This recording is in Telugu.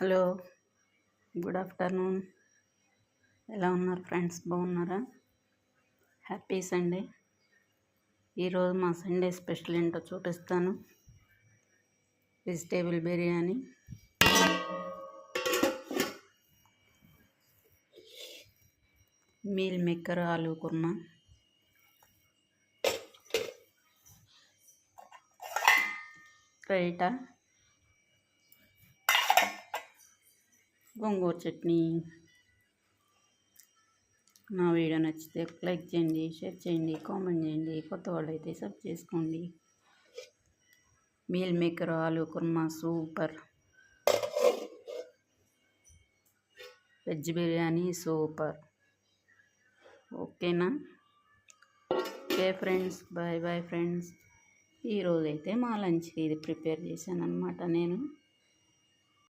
Hello good afternoon. ఎలా ఉన్నారు ఫ్రెండ్స్? బాగున్నారా? Happy Sunday. ఈరోజు మా సండే స్పెషల్ ఏంటో చూపిస్తాను. Vegetable biryani. Meal maker aloo kurma. Raita? Gongura chutney. నా వీడియో నచ్చితే లైక్ చేయండి షేర్ చేయండి కామెంట్ చేయండి. కొత్త వాళ్ళు అయితే సబ్ చేసుకోండి. Meal maker aloo kurma super. Veg biryani super. ఓకేనా? Okay friends bye bye friends. ఈరోజైతే మా లంచ్కి ఇది ప్రిపేర్ చేశాను అనమాట నేను.